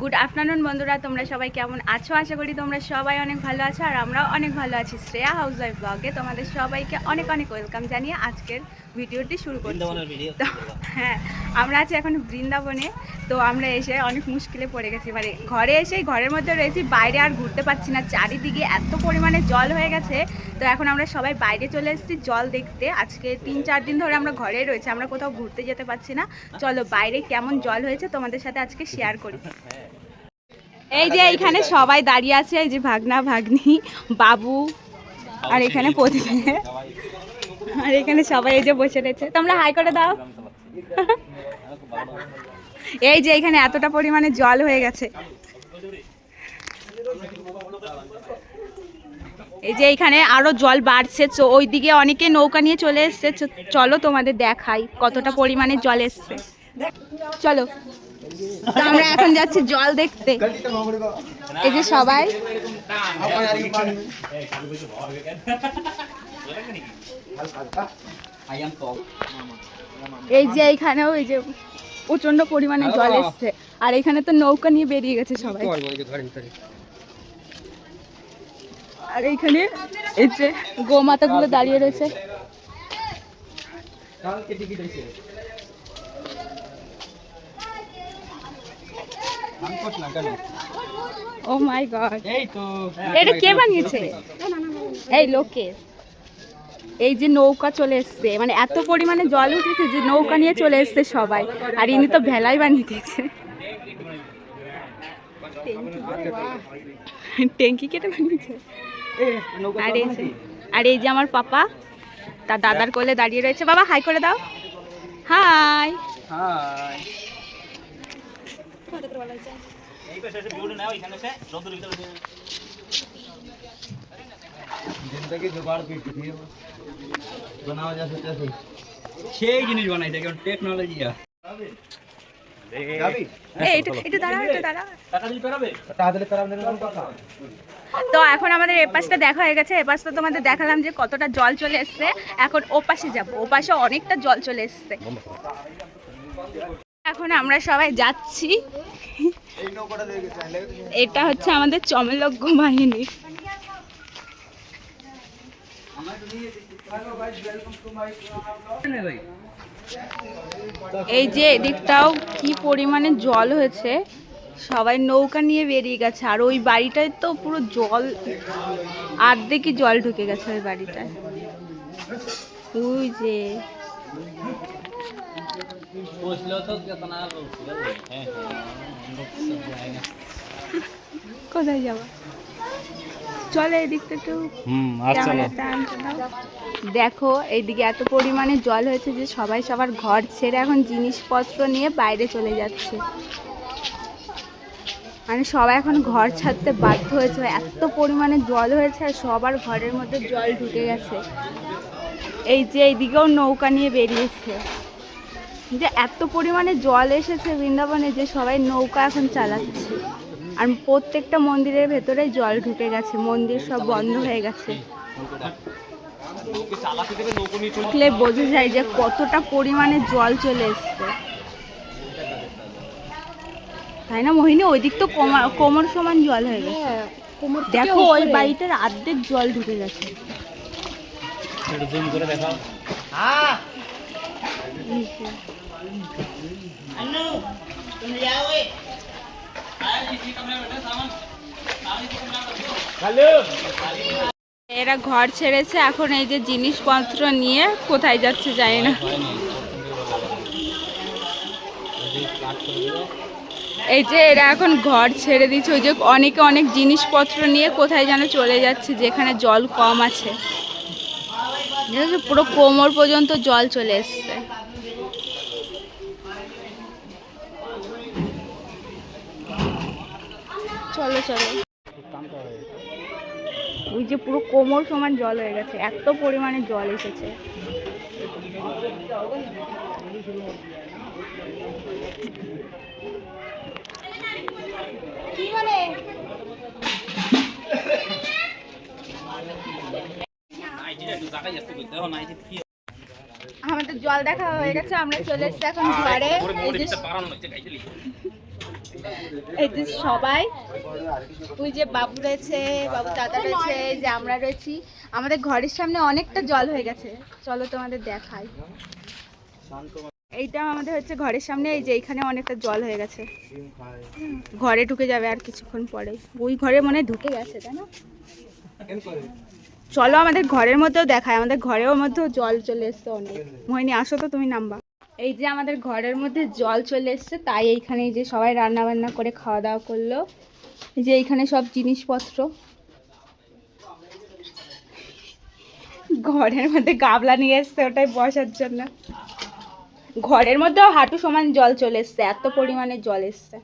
Good afternoon বন্ধুরা তোমরা সবাই কেমন আছো? আশা করি তোমরা সবাই অনেক ভালো আছো আর আমরাও অনেক ভালো আছি। শ্রেয়া হাউস ওয়াইফ ব্লগে তোমাদের সবাইকে অনেক অনেক ওয়েলকাম জানিয়ে আজকের ভিডিওটি শুরু করছি। তো হ্যাঁ আমরা আছি এখন বৃন্দাবনে। তো আমরা এসে অনেক মুশকিলে পড়ে গেছি। মানে ঘরে এসে ঘরের মধ্যে রয়েছি বাইরে আর ঘুরতে পারছি না। চারিদিকে এত পরিমাণে জল হয়ে গেছে তো এখন আমরা সবাই বাইরে চলে এসেছি জল দেখতে। আজকে তিন, চার দিন ধরে আমরা ঘরেই রয়েছি, আমরা কোথাও ঘুরতে যেতে পারছি না। চলো বাইরে কেমন জল হয়েছে তোমাদের সাথে আজকে শেয়ার করি। এই যে এইখানে সবাই দাঁড়িয়ে আছে, এই যে ভাগনা, ভাগ্নি, বাবু আর এখানে প্রতিদিন আর এখানে সবাই এই যে বসে রয়েছে। তোমরা হাই করে দাও। এই যে এখানে এতটা পরিমাণে জল হয়ে গেছে। এই যে এখানে আরও জল বাড়ছে, তো ওইদিকে অনেকে নৌকা নিয়ে চলে এসছে। চলো তোমাদের দেখাই কতটা পরিমাণে জল এসছে। চলো আমরা এখন যাচ্ছি জল দেখতে। এই যে সবাই। এই যে এইখানেও এই যে প্রচণ্ড পরিমাণে জল এসছে। আর এখানে তো নৌকা নিয়ে বেরিয়ে গেছে সবাই। আর এইখানে এই যে গোমাতাগুলো দাঁড়িয়ে রয়েছে। ও মাই গড কে বানিয়েছে? এই লোকের এই যে নৌকা চলে এসছে। মানে এত পরিমাণে জল উঠেছে যে নৌকা নিয়ে চলে এসছে সবাই। আর ইনি তো ভেলাই বানিয়ে দিয়েছে ট্যাঙ্কি কেটে বানিয়েছে? আর এই যে আর এই যে আমার পাপা তার দাদার কোলে দাঁড়িয়ে রয়েছে বাবা হাই করে দাও হাই হাই এই পাশে এসে ভিডিও নাও এখানে এসে রোদ্দুর ভিতরে দিয়ে जिंदगी जुगाड़ की थी बनाओ जैसे तैसे সেই জিনিস বানাইছে কারণ টেকনোলজি যাবি এই একটু একটু দাঁড়াও একটু দাঁড়াও টাকা দিলে পেরাবে টাকা দিলে তারা আমাদের কথা তো এখন আমাদের এপাশটা দেখা হয়ে গেছে। এপাশটা তোমাদের দেখালাম যে কতটা জল চলে এসছে। এখন ওপাশে যাব। ওপাশে অনেকটা জল চলে এসছে। এখন আমরা সবাই যাচ্ছি। এটা হচ্ছে আমাদের চমলজ্ঞ বাহিনী। এই যে এদিকটাও কি পরিমাণে জল হয়েছে। সবাই নৌকা নিয়ে বেরিয়ে গেছে। আর ওই বাড়িটায় তো পুরো জল আর্ধেকই জল ঢুকে গেছে ওই বাড়িটায়। ওই যে। কোথায় যাব? চলো এদিকটা একটু। দেখো এইদিকে এত পরিমাণে জল হয়েছে যে সবাই সবার ঘর ছেড়ে এখন জিনিসপত্র নিয়ে বাইরে চলে যাচ্ছে। মানে সবাই এখন ঘর ছাড়তে বাধ্য হয়েছে এত পরিমাণে জল হয়েছে আর সবার ঘরের মধ্যে জল ঢুকে গেছে। এই যে এইদিকেও নৌকা নিয়ে বেরিয়েছে। যে এত পরিমাণে জল এসেছে বৃন্দাবনে যে সবাই নৌকা এখন চালাচ্ছে। আর প্রত্যেকটা মন্দিরের ভেতরে জল ঢুকে গেছে মন্দির সব বন্ধ হয়ে গেছে। বোঝা যায় যে কতটা পরিমাণে জল চলে এসছে। তাই না মোহিনী? ওই দিক তো কোমা- কোমর সমান জল হয়ে গেছে। দেখো ওই বাড়িটার অর্ধেক জল ঢুকে গেছে। একটু জুম করে দেখাও। এরা ঘর ছেড়েছে এখন এই যে জিনিসপত্র নিয়ে কোথায় যাচ্ছে জানি না। এই যে এরা এখন ঘর ছেড়ে দিচ্ছে ওই যে অনেকে অনেক জিনিসপত্র নিয়ে কোথায় যেন চলে যাচ্ছে, যেখানে জল কম আছে? পুরো কোমর পর্যন্ত জল চলে এসছে। চলো চলো। ওই যে পুরো কোমর সমান জল হয়ে গেছে, এত পরিমাণে জল এসেছে। আমাদের জল দেখা হয়ে গেছে আমরা চলে এসেছি এখন ঘরে। এই যে সবাই ওই যে বাবু রয়েছে বাবু দাদা রয়েছে এই যে আমরা রয়েছি। আমাদের ঘরের সামনে অনেকটা জল হয়ে গেছে। চলো তোমাদের দেখাই। এইটা আমাদের হচ্ছে ঘরের সামনে এই যে এখানে অনেকটা জল হয়ে গেছে। ঘরে ঢুকে যাবে আর কিছুক্ষণ পরে ওই ঘরে মনে হয় ঢুকে গেছে তাই না? কেন করে চলো আমাদের ঘরের মধ্যেও দেখায় আমাদের ঘরের মধ্যেও জল চলে এসছে অনেক। মোহিনী, আসো তো, তুমি নামবা। এই যে আমাদের ঘরের মধ্যে জল চলে এসছে, তাই এইখানে যে সবাই রান্না বান্না করে খাওয়া দাওয়া করল। এই যে এইখানে সব জিনিসপত্র। ঘরের মধ্যে গাবলা নিয়ে এসছে, ওটাই বসার জন্য। ঘরের মধ্যেও হাঁটু সমান জল চলে এসছে, এত পরিমাণে জল এসছে।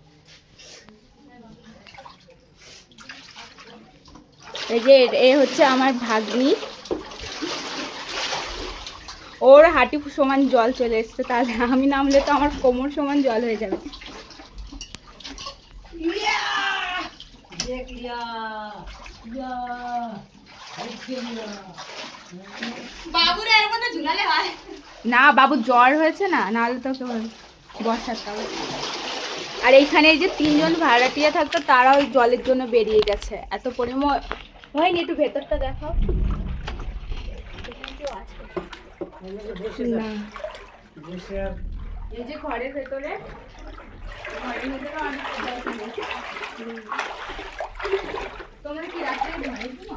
এই যে এ- হচ্ছে আমার ভাগ্নি। ওর হাঁটি সমান জল চলে এসছে তাহলে আমি নামলে তো আমার কোমর সমান জল হয়ে যাবে। না বাবু জ্বর হয়েছে না নাহলে তো কেউ বসাতে আর এইখানে এই যে তিনজন ভাড়াটিয়া থাকতো তারাও জলের জন্য বেরিয়ে গেছে। এত পরিমাণ হয়নি একটু ভেতরটা দেখাও। না। এই যে ঘরের ভেতরে ঘরের অনেক। তোমরা কি রাত্রে ঘুমাইছো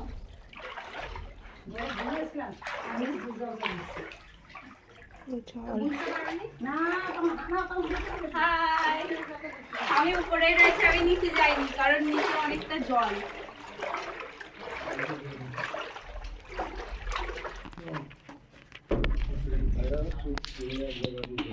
হাই। আমি উপরে রয়েছি আমি নিচে যাইনি কারণ নিচে অনেকটা জল। Yeah, yeah, yeah.